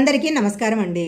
అందరికీ నమస్కారం అండి.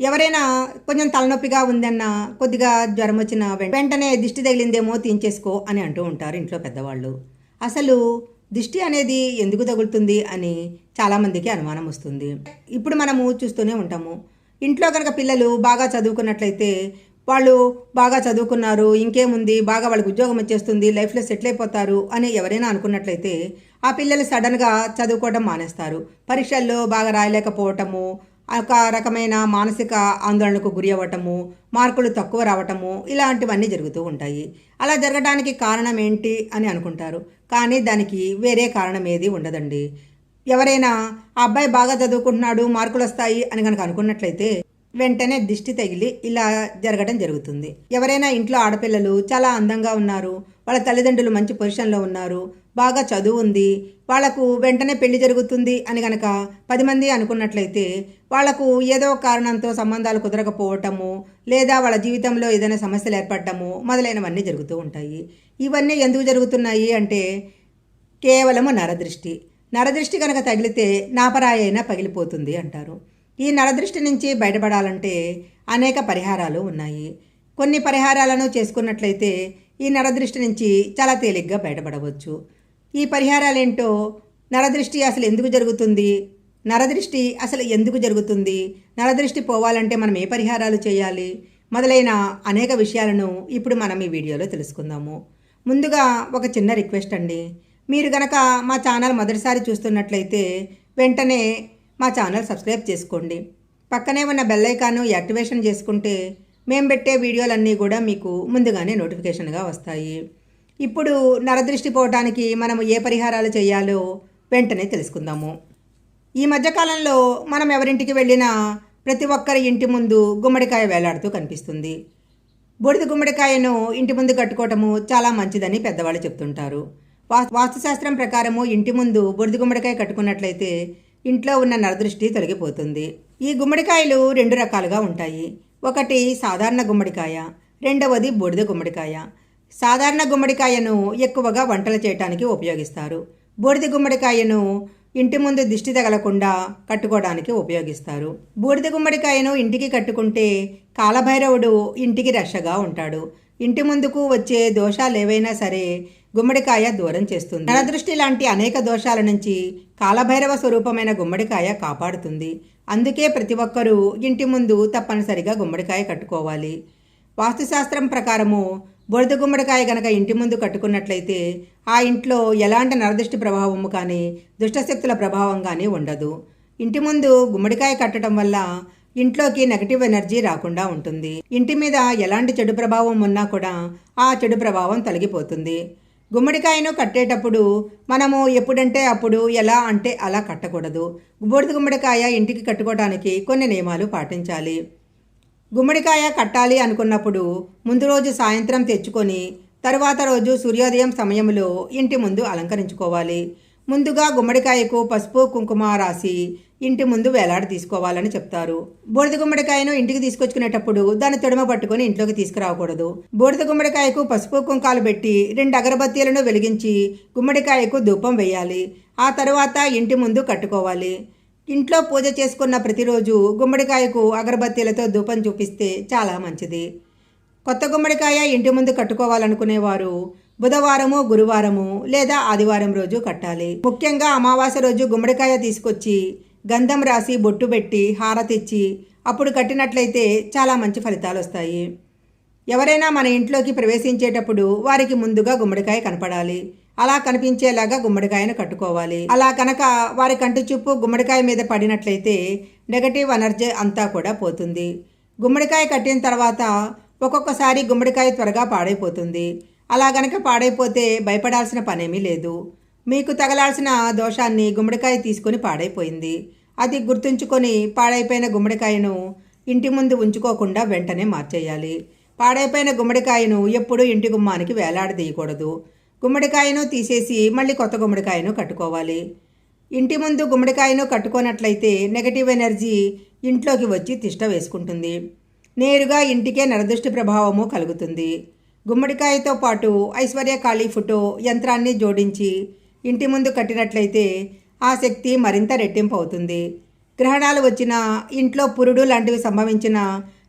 ఎవరైనా కొంచెం తలనొప్పిగా ఉందన్న కొద్దిగా జ్వరం వచ్చిన వెంటనే దిష్టి తగిలిందేమో తీయించేసుకో అని అంటూ ఉంటారు ఇంట్లో పెద్దవాళ్ళు. అసలు దిష్టి అనేది ఎందుకు తగులుతుంది అని చాలామందికి అనుమానం వస్తుంది. ఇప్పుడు మనము చూస్తూనే ఉంటాము. ఇంట్లో కనుక పిల్లలు బాగా చదువుకున్నట్లయితే వాళ్ళు బాగా చదువుకున్నారు ఇంకేముంది బాగా వాళ్ళకి ఉద్యోగం వచ్చేస్తుంది లైఫ్లో సెటిల్ అయిపోతారు అని ఎవరైనా అనుకున్నట్లయితే ఆ పిల్లలు సడన్గా చదువుకోవడం మానేస్తారు. పరీక్షల్లో బాగా రాయలేకపోవటము ఒక రకమైన మానసిక ఆందోళనకు గురి అవ్వటము మార్కులు తక్కువ రావటము ఇలాంటివన్నీ జరుగుతూ ఉంటాయి. అలా జరగడానికి కారణం ఏంటి అని అనుకుంటారు. కానీ దానికి వేరే కారణం ఏది ఉండదండి. ఎవరైనా ఆ అబ్బాయి బాగా చదువుకుంటున్నాడు మార్కులు వస్తాయి అని కనుక అనుకున్నట్లయితే వెంటనే దిష్టి తగిలి ఇలా జరగడం జరుగుతుంది. ఎవరైనా ఇంట్లో ఆడపిల్లలు చాలా అందంగా ఉన్నారు వాళ్ళ తల్లిదండ్రులు మంచి పొజిషన్లో ఉన్నారు బాగా చదువు ఉంది వాళ్ళకు వెంటనే పెళ్ళి జరుగుతుంది అని గనక పది మంది అనుకున్నట్లయితే వాళ్ళకు ఏదో కారణంతో సంబంధాలు కుదరకపోవటము లేదా వాళ్ళ జీవితంలో ఏదైనా సమస్యలు ఏర్పడటము మొదలైనవన్నీ జరుగుతూ ఉంటాయి. ఇవన్నీ ఎందుకు జరుగుతున్నాయి అంటే కేవలము నరదృష్టి. నరదృష్టి కనుక తగిలితే నాపరాయైనా అయినా పగిలిపోతుంది అంటారు. ఈ నరదృష్టి నుంచి బయటపడాలంటే అనేక పరిహారాలు ఉన్నాయి. కొన్ని పరిహారాలను చేసుకున్నట్లయితే ఈ నరదృష్టి నుంచి చాలా తేలిగ్గా బయటపడవచ్చు. ఈ పరిహారాలేంటో నరదృష్టి అసలు ఎందుకు జరుగుతుంది? నరదృష్టి అసలు ఎందుకు జరుగుతుంది? నరదృష్టి పోవాలంటే మనం ఏ పరిహారాలు చేయాలి? మొదలైన అనేక విషయాలను ఇప్పుడు మనం ఈ వీడియోలో తెలుసుకుందాము. ముందుగా ఒక చిన్న రిక్వెస్ట్ అండి. మీరు గనక మా ఛానల్ మొదటిసారి చూస్తున్నట్లయితే వెంటనే మా ఛానల్ సబ్స్క్రైబ్ చేసుకోండి. పక్కనే ఉన్న బెల్ ఐకాను యాక్టివేషన్ చేసుకుంటే మేము పెట్టే వీడియోలన్నీ కూడా మీకు ముందుగానే నోటిఫికేషన్గా వస్తాయి. ఇప్పుడు నరదృష్టి పోవటానికి మనము ఏ పరిహారాలు చేయాలో వెంటనే తెలుసుకుందాము. ఈ మధ్యకాలంలో మనం ఎవరింటికి వెళ్ళినా ప్రతి ఒక్కరి ఇంటి ముందు గుమ్మడికాయ వేలాడుతూ కనిపిస్తుంది. బూడిద గుమ్మడికాయను ఇంటి ముందు కట్టుకోవటము చాలా మంచిదని పెద్దవాళ్ళు చెప్తుంటారు. వా వాస్తుశాస్త్రం ప్రకారము ఇంటి ముందు బూడిద గుమ్మడికాయ కట్టుకున్నట్లయితే ఇంట్లో ఉన్న నరదృష్టి తొలగిపోతుంది. ఈ గుమ్మడికాయలు రెండు రకాలుగా ఉంటాయి. ఒకటి సాధారణ గుమ్మడికాయ రెండవది బూడిద గుమ్మడికాయ. సాధారణ గుమ్మడికాయను ఎక్కువగా వంటలు చేయటానికి ఉపయోగిస్తారు. బూడిద గుమ్మడికాయను ఇంటి ముందు దిష్టి తగలకుండా కట్టుకోవడానికి ఉపయోగిస్తారు. బూడిద గుమ్మడికాయను ఇంటికి కట్టుకుంటే కాలభైరవుడు ఇంటికి రక్షగా ఉంటాడు. ఇంటి ముందుకు వచ్చే దోషాలు ఏవైనా సరే గుమ్మడికాయ దూరం చేస్తుంది. నరదృష్టి లాంటి అనేక దోషాల నుంచి కాలభైరవ స్వరూపమైన గుమ్మడికాయ కాపాడుతుంది. అందుకే ప్రతి ఒక్కరూ ఇంటి ముందు తప్పనిసరిగా గుమ్మడికాయ కట్టుకోవాలి. వాస్తుశాస్త్రం ప్రకారము బురద గుమ్మడికాయ గనక ఇంటి ముందు కట్టుకున్నట్లయితే ఆ ఇంట్లో ఎలాంటి నరదృష్టి ప్రభావము కానీ దుష్టశక్తుల ప్రభావం కానీ ఉండదు. ఇంటి ముందు గుమ్మడికాయ కట్టడం వల్ల ఇంట్లోకి నెగటివ్ ఎనర్జీ రాకుండా ఉంటుంది. ఇంటి మీద ఎలాంటి చెడు ప్రభావం ఉన్నా కూడా ఆ చెడు ప్రభావం తొలగిపోతుంది. గుమ్మడికాయను కట్టేటప్పుడు మనము ఎప్పుడంటే అప్పుడు ఎలా అంటే అలా కట్టకూడదు. బూడిద గుమ్మడికాయ ఇంటికి కట్టుకోవడానికి కొన్ని నియమాలు పాటించాలి. గుమ్మడికాయ కట్టాలి అనుకున్నప్పుడు ముందు రోజు సాయంత్రం తెచ్చుకొని తరువాత రోజు సూర్యోదయం సమయంలో ఇంటి ముందు అలంకరించుకోవాలి. ముందుగా గుమ్మడికాయకు పసుపు కుంకుమ రాసి ఇంటి ముందు వేలాడ తీసుకోవాలని చెప్తారు. బూడిద గుమ్మడికాయను ఇంటికి తీసుకొచ్చుకునేటప్పుడు దాన్ని తొడమ పట్టుకొని ఇంట్లోకి తీసుకురాకూడదు. బూడిద గుమ్మడికాయకు పసుపు కుంకాలు పెట్టి రెండు అగరబత్తీలను వెలిగించి గుమ్మడికాయకు ధూపం వేయాలి. ఆ తరువాత ఇంటి ముందు కట్టుకోవాలి. ఇంట్లో పూజ చేసుకున్న ప్రతిరోజు గుమ్మడికాయకు అగరబత్తీలతో ధూపం చూపిస్తే చాలా మంచిది. కొత్త గుమ్మడికాయ ఇంటి ముందు కట్టుకోవాలనుకునేవారు బుధవారము గురువారము లేదా ఆదివారం రోజు కట్టాలి. ముఖ్యంగా అమావాస్య రోజు గుమ్మడికాయ తీసుకొచ్చి గంధం రాసి బొట్టు పెట్టి హారతిచ్చి అప్పుడు కట్టినట్లయితే చాలా మంచి ఫలితాలు వస్తాయి. ఎవరైనా మన ఇంట్లోకి ప్రవేశించేటప్పుడు వారికి ముందుగా గుమ్మడికాయ కనపడాలి. అలా కనిపించేలాగా గుమ్మడికాయను కట్టుకోవాలి. అలా కనుక వారి కంటి చూపు గుమ్మడికాయ మీద పడినట్లయితే నెగటివ్ ఎనర్జీ అంతా కూడా పోతుంది. గుమ్మడికాయ కట్టిన తర్వాత ఒక్కొక్కసారి గుమ్మడికాయ త్వరగా పాడైపోతుంది. అలా గనక పాడైపోతే భయపడాల్సిన పనేమీ లేదు. మీకు తగలాల్సిన దోషాన్ని గుమ్మడికాయ తీసుకొని పాడైపోయింది. అది గుర్తుంచుకొని పాడైపోయిన గుమ్మడికాయను ఇంటి ముందు ఉంచుకోకుండా వెంటనే మార్చేయాలి. పాడైపోయిన గుమ్మడికాయను ఎప్పుడూ ఇంటి గుమ్మానికి వేలాడదీయకూడదు. గుమ్మడికాయను తీసేసి మళ్ళీ కొత్త గుమ్మడికాయను కట్టుకోవాలి. ఇంటి ముందు గుమ్మడికాయను కట్టుకోనట్లయితే నెగటివ్ ఎనర్జీ ఇంట్లోకి వచ్చి తిష్ట వేసుకుంటుంది. నేరుగా ఇంటికే నరదృష్టి ప్రభావము కలుగుతుంది. గుమ్మడికాయతో పాటు ఐశ్వర్య కాళీ ఫోటో యంత్రాన్ని జోడించి ఇంటి ముందు కట్టినట్లయితే ఆ శక్తి మరింత రెట్టింపు అవుతుంది గ్రహణాలు వచ్చినా ఇంట్లో పురుడు లాంటివి సంభవించిన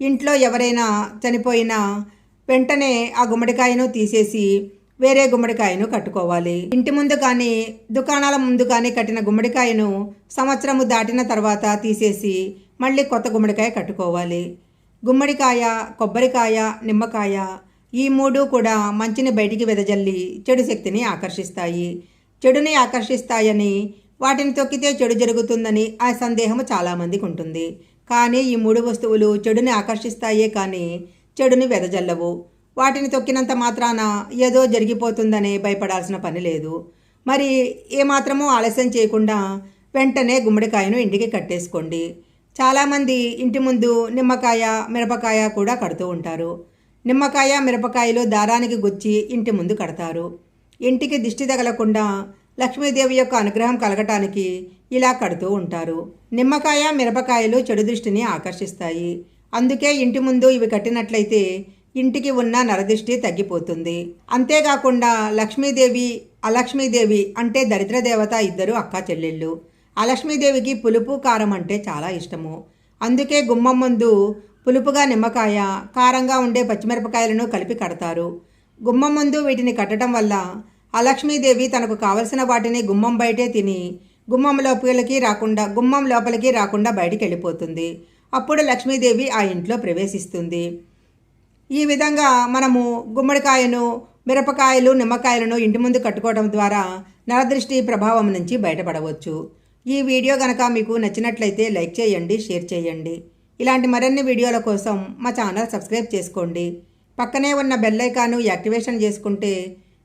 ఇంట్లో ఎవరైనా చనిపోయినా వెంటనే ఆ గుమ్మడికాయను తీసేసి వేరే గుమ్మడికాయను కట్టుకోవాలి. ఇంటి ముందు కానీ దుకాణాల ముందు కానీ కట్టిన గుమ్మడికాయను సంవత్సరము దాటిన తర్వాత తీసేసి మళ్ళీ కొత్త గుమ్మడికాయ కట్టుకోవాలి. గుమ్మడికాయ కొబ్బరికాయ నిమ్మకాయ ఈ మూడు కూడా మంచిని బయటికి వెదజల్లి చెడు శక్తిని ఆకర్షిస్తాయి. చెడుని ఆకర్షిస్తాయని వాటిని తొక్కితే చెడు జరుగుతుందని ఆ సందేహము చాలామందికి ఉంటుంది. కానీ ఈ మూడు వస్తువులు చెడుని ఆకర్షిస్తాయే కానీ చెడుని వెదజల్లవు. వాటిని తొక్కినంత మాత్రాన ఏదో జరిగిపోతుందని భయపడాల్సిన పని లేదు. మరి ఏమాత్రమూ ఆలస్యం చేయకుండా వెంటనే గుమ్మడికాయను ఇంటికి కట్టేసుకోండి. చాలామంది ఇంటి ముందు నిమ్మకాయ మిరపకాయ కూడా కడుతూ ఉంటారు. నిమ్మకాయ మిరపకాయలు దారానికి గుచ్చి ఇంటి ముందు కడతారు. ఇంటికి దిష్టి తగలకుండా లక్ష్మీదేవి యొక్క అనుగ్రహం కలగటానికి ఇలా కడుతూ ఉంటారు. నిమ్మకాయ మిరపకాయలు చెడు దృష్టిని ఆకర్షిస్తాయి. అందుకే ఇంటి ముందు ఇవి కట్టినట్లయితే ఇంటికి ఉన్న నరదిష్టి తగ్గిపోతుంది. అంతేకాకుండా లక్ష్మీదేవి అలక్ష్మీదేవి అంటే దరిద్ర దేవత ఇద్దరు అక్క చెల్లెళ్ళు. అలక్ష్మీదేవికి పులుపు కారం అంటే చాలా ఇష్టము. అందుకే గుమ్మం ముందు పులుపుగా నిమ్మకాయ కారంగా ఉండే పచ్చిమిరపకాయలను కలిపి కడతారు. గుమ్మం ముందు వీటిని కట్టడం వల్ల ఆ లక్ష్మీదేవి తనకు కావలసిన వాటిని గుమ్మం బయటే తిని గుమ్మం లోపలికి రాకుండా గుమ్మం లోపలికి రాకుండా బయటికి వెళ్ళిపోతుంది అప్పుడు లక్ష్మీదేవి ఆ ఇంట్లో ప్రవేశిస్తుంది. ఈ విధంగా మనము గుమ్మడికాయను మిరపకాయలు నిమ్మకాయలను ఇంటి ముందు కట్టుకోవడం ద్వారా నరదృష్టి ప్రభావం నుంచి బయటపడవచ్చు. ఈ వీడియో కనుక మీకు నచ్చినట్లయితే లైక్ చేయండి షేర్ చేయండి. ఇలాంటి మరిన్ని వీడియోల కోసం మా ఛానల్ సబ్స్క్రైబ్ చేసుకోండి. పక్కనే ఉన్న బెల్ ఐకాను యాక్టివేషన్ చేసుకుంటే